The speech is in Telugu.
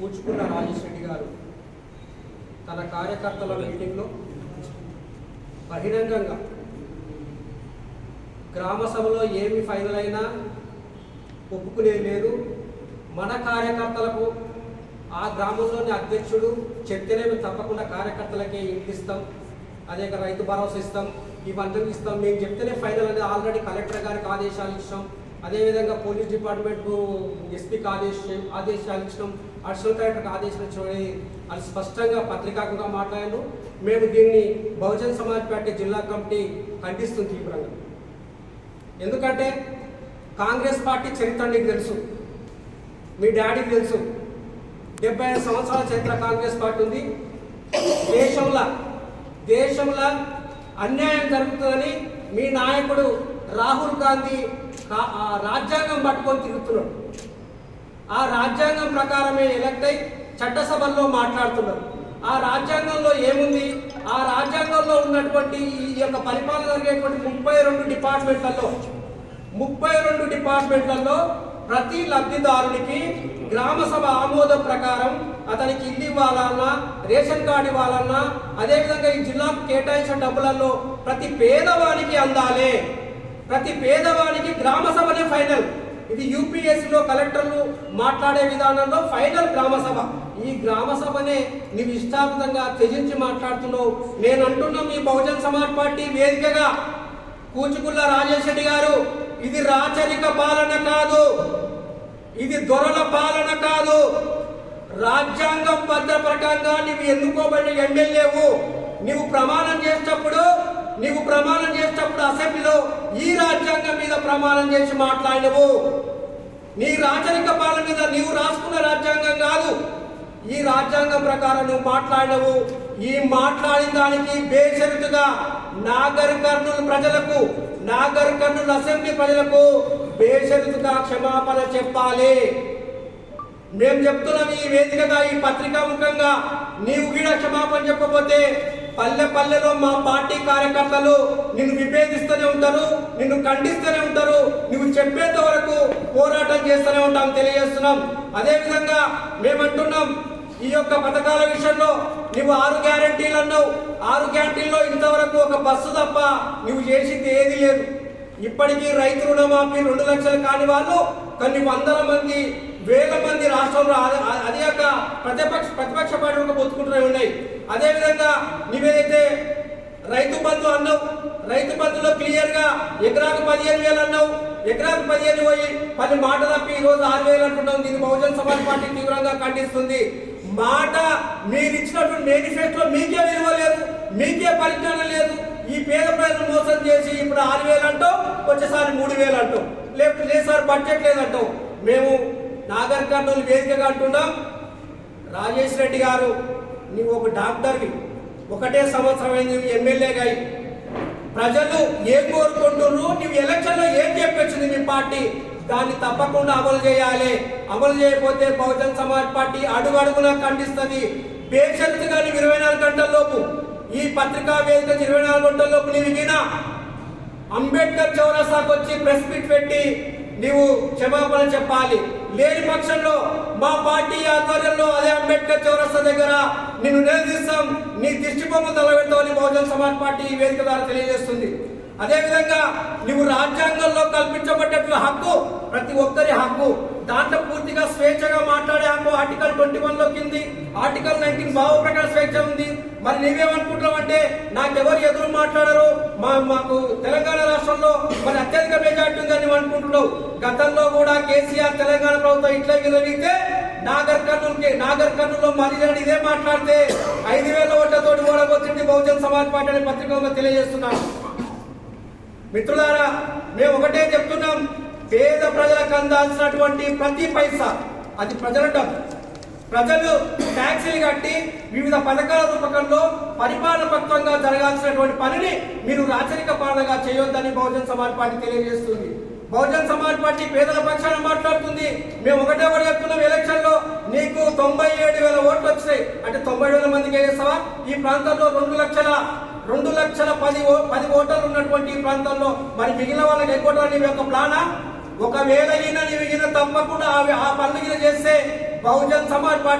పూచుకున్న రాజేష్ రెడ్డి గారు తన కార్యకర్తల మీటింగ్లో బహిరంగంగా గ్రామ సభలో ఏమి ఫైనల్ అయినా ఒప్పుకునేది లేదు మన కార్యకర్తలకు ఆ గ్రామంలోని అధ్యక్షుడు చెప్తేనే మేము తప్పకుండా కార్యకర్తలకే ఇంటిస్తాం అదే రైతు భరోసా ఇస్తాం. ఇవన్నీ ఇస్తాం. మేము చెప్తేనే ఫైనల్ అనేది ఆల్రెడీ కలెక్టర్ గారికి ఆదేశాలు ఇచ్చాం. అదేవిధంగా పోలీస్ డిపార్ట్మెంట్కు ఎస్పీకి ఆదేశ ఆదేశాలు ఇచ్చినాం. అడిషనల్ కలెక్టర్కి ఆదేశాలు ఇచ్చామని అది స్పష్టంగా పత్రికాకుగా మాట్లాడాను మేము దీన్ని బహుజన్ సమాజ్ పార్టీ జిల్లా కమిటీ ఖండిస్తుంది తీవ్రంగా. ఎందుకంటే కాంగ్రెస్ పార్టీ చరిత్ర నీకు తెలుసు. మీ డాడీకి తెలుసు. డెబ్బై ఐదు సంవత్సరాల చరిత్ర కాంగ్రెస్ పార్టీ ఉంది. దేశంలో దేశంలో అన్యాయం జరుగుతుందని మీ నాయకుడు రాహుల్ గాంధీ రాజ్యాంగం పట్టుకొని తిరుగుతున్నాడు. ఆ రాజ్యాంగం ప్రకారమే ఎలక్ట్ అయి చట్టసభల్లో మాట్లాడుతున్నారు ఆ రాజ్యాంగంలో ఏముంది? ఆ రాజ్యాంగంలో ఉన్నటువంటి ఈ యొక్క పరిపాలన జరిగేటువంటి ముప్పై రెండు డిపార్ట్మెంట్లలో ముప్పై రెండు డిపార్ట్మెంట్లలో ప్రతి లబ్ధిదారునికి గ్రామ సభ ఆమోదం ప్రకారం అతనికి ఇల్లు ఇవ్వాలన్నా రేషన్ కార్డు ఇవ్వాలన్నా అదేవిధంగా ఈ జిల్లాకు కేటాయించిన డబ్బులలో ప్రతి పేదవానికి అందాలి. ప్రతి పేదవానికి గ్రామ సభనే ఫైనల్. ఇది యూపీఎస్సీలో కలెక్టర్లు మాట్లాడే విధానంలో ఫైనల్ గ్రామ సభ. ఈ గ్రామ సభనే నీవు ఇష్టార్థంగా త్యజించి మాట్లాడుతున్నావు. నేను అంటున్నా మీ బహుజన్ సమాజ్ పార్టీ వేదికగా. కూచుకుల్ల రాజేష్ రెడ్డి గారు ఇది రాచరిక పాలన కాదు. ఇది దొరల పాలన కాదు. రాజ్యాంగం పద్ర ప్రకారంగా నీవు ఎన్నుకోబడిన ఎమ్మెల్యేవు. నీవు ప్రమాణం చేసేటప్పుడు నీవు ప్రమాణం చేసేటప్పుడు అసెంబ్లీలో ఈ రాజ్యాంగం మీద ప్రమాణం చేసి మాట్లాడినవు. నీ రాచరిక పాలన మీద నీవు రాసుకున్న రాజ్యాంగం కాదు. ఈ రాజ్యాంగం ప్రకారం నువ్వు మాట్లాడినవు. ఈ మాట్లాడిన దానికి బేషరతుగా నాగర్ కర్నూలు ప్రజలకు నాగర్ కర్నూలు అసెంబ్లీ ప్రజలకు బేషరతుగా క్షమాపణ చెప్పాలి. మేము చెప్తున్నాం ఈ వేదికగా ఈ పత్రికా ముఖంగా నీవు కూడా క్షమాపణ చెప్పకపోతే పల్లె పల్లెలో మా పార్టీ కార్యకర్తలు నిన్ను విభేదిస్తూనే ఉంటారు నిన్ను ఖండిస్తూనే ఉంటారు నువ్వు చెప్పేంత వరకు పోరాటం చేస్తూనే ఉంటాం తెలియజేస్తున్నాం. అదేవిధంగా మేమంటున్నాం ఈ యొక్క పథకాల విషయంలో నువ్వు ఆరు గ్యారంటీలు అన్నావు. ఆరు గ్యారంటీల్లో ఇంతవరకు ఒక బస్సు తప్ప నువ్వు చేసింది ఏది లేదు. ఇప్పటికీ రైతు రుణమాఫీ రెండు లక్షలు కాని వాళ్ళు కొన్ని వందల మంది వేల మంది రాష్ట్రంలో అదే- యొక్క ప్రతిపక్ష ప్రతిపక్ష పార్టీ బతుకుంటూనే ఉన్నాయి. అదేవిధంగా నువ్వేదైతే రైతు బంధు అన్నావు. రైతు బంధులో క్లియర్గా ఎకరాకు పదిహేను వేలు అన్నావు. ఎకరాకు పదిహేను పోయి పది మాట తప్పి ఈ రోజు ఆరు వేలు అంటున్నాం దీన్ని బహుజన్ సమాజ్ పార్టీ తీవ్రంగా ఖండిస్తుంది. మాట మీరు ఇచ్చినటువంటి మేనిఫెస్టో మీకే విలువ లేదు మీకే పరిజ్ఞానం లేదు. ఈ పేద ప్రజలు మోసం చేసి ఇప్పుడు ఆరు వేలు అంటాం వచ్చేసారి మూడు వేలు అంటాం లేకపోతే లేదు సార్ బడ్జెట్ లేదంటాం మేము నాగర్ కర్నూలు వేదికగా అంటున్నాం. రాజేష్ రెడ్డి గారు నీవు ఒక డాక్టర్వి. ఒకటే సంవత్సరం అయింది నువ్వు ఎమ్మెల్యేగా ప్రజలు ఏం కోరుకుంటున్నారు నువ్వు ఎలక్షన్లో ఏం చెప్పొచ్చింది మీ పార్టీ? దాన్ని తప్పకుండా అమలు చేయాలి. అమలు చేయకపోతే బహుజన్ సమాజ్ పార్టీ అడుగు ఖండిస్తుంది. పేషెంట్ నువ్వు ఇరవై నాలుగు గంటల లోపు ఈ పత్రికా వేదిక ఇరవై నాలుగు గంటల లోపు నీవు వినా అంబేద్కర్ చౌరస్తాకు వచ్చి ప్రెస్ మీట్ పెట్టి నీవు క్షమాపణ చెప్పాలి. లేని పక్షంలో మా పార్టీ ఆధ్వర్యంలో అదే అంబేద్కర్ చౌరస్తా దగ్గర నిన్ను నిలదీస్తాం. నీ దిష్టి బొమ్మ తలబెడతామని బహుజన్ సమాజ్ పార్టీ ఈ వేదిక ద్వారా తెలియజేస్తుంది. అదేవిధంగా నువ్వు రాజ్యాంగంలో కల్పించబడ్డట్లు హక్కు ప్రతి ఒక్కరి హక్కు. దాంట్లో పూర్తిగా స్వేచ్ఛగా మాట్లాడే హక్కు ఆర్టికల్ ట్వంటీ వన్లో కింది ఆర్టికల్ నైన్టీన్ భావ ప్రకార స్వేచ్ఛ ఉంది. మరి నీవేమనుకుంటున్నావు అంటే నాకెవరు ఎదురు మాట్లాడరు? మా మాకు తెలంగాణ రాష్ట్రంలో మరి అత్యధిక మెజార్టీ ఉందని నువ్వు అనుకుంటున్నావు. గతంలో కూడా కేసీఆర్ తెలంగాణ ప్రభుత్వం ఇట్లా విరవీతే నాగర్ కర్నూలుకి నాగర్ కర్నూలులో మళ్ళీ ఇదే మాట్లాడితే ఐదు వేల ఓట్లతోటి ఓడబోతుంది బహుజన్ సమాజ్ పార్టీ అనే పత్రికగా తెలియజేస్తున్నాను మిత్రులారా మేము ఒకటే చెప్తున్నాం పేద ప్రజలకు అందాల్సినటువంటి ప్రతి పైసా అది ప్రజల డబ్బు. ప్రజలు ట్యాక్సీలు కట్టి వివిధ పథకాల రూపకంలో పరిపాలనపక్తంగా జరగాల్సినటువంటి పనిని మీరు రాచరిక పాలనగా చేయొద్దని బహుజన్ సమాజ్ పార్టీ తెలియజేస్తుంది. బహుజన్ సమాజ్ పార్టీ పేదల పక్షాన మాట్లాడుతుంది. మేము ఒకటే ఒకటి చెప్తున్నాం ఎలక్షన్లో నీకు తొంభై ఏడు వేల ఓట్లు వచ్చినాయి అంటే తొంభై వేల మందికి వేసావా ఈ ప్రాంతంలో రెండు లక్షల రెండు లక్షల పది ఓ- పది ఓటర్లు ఉన్నటువంటి ఈ ప్రాంతంలో మరి మిగిలిన వాళ్ళకి ఎక్కువ నీ యొక్క ప్లానా? ఒకవేళ ఈయన నీ మిగిలిన తప్పకుండా ఆ- పనులు చేస్తే బహుజన్ సమాజ్ పార్టీ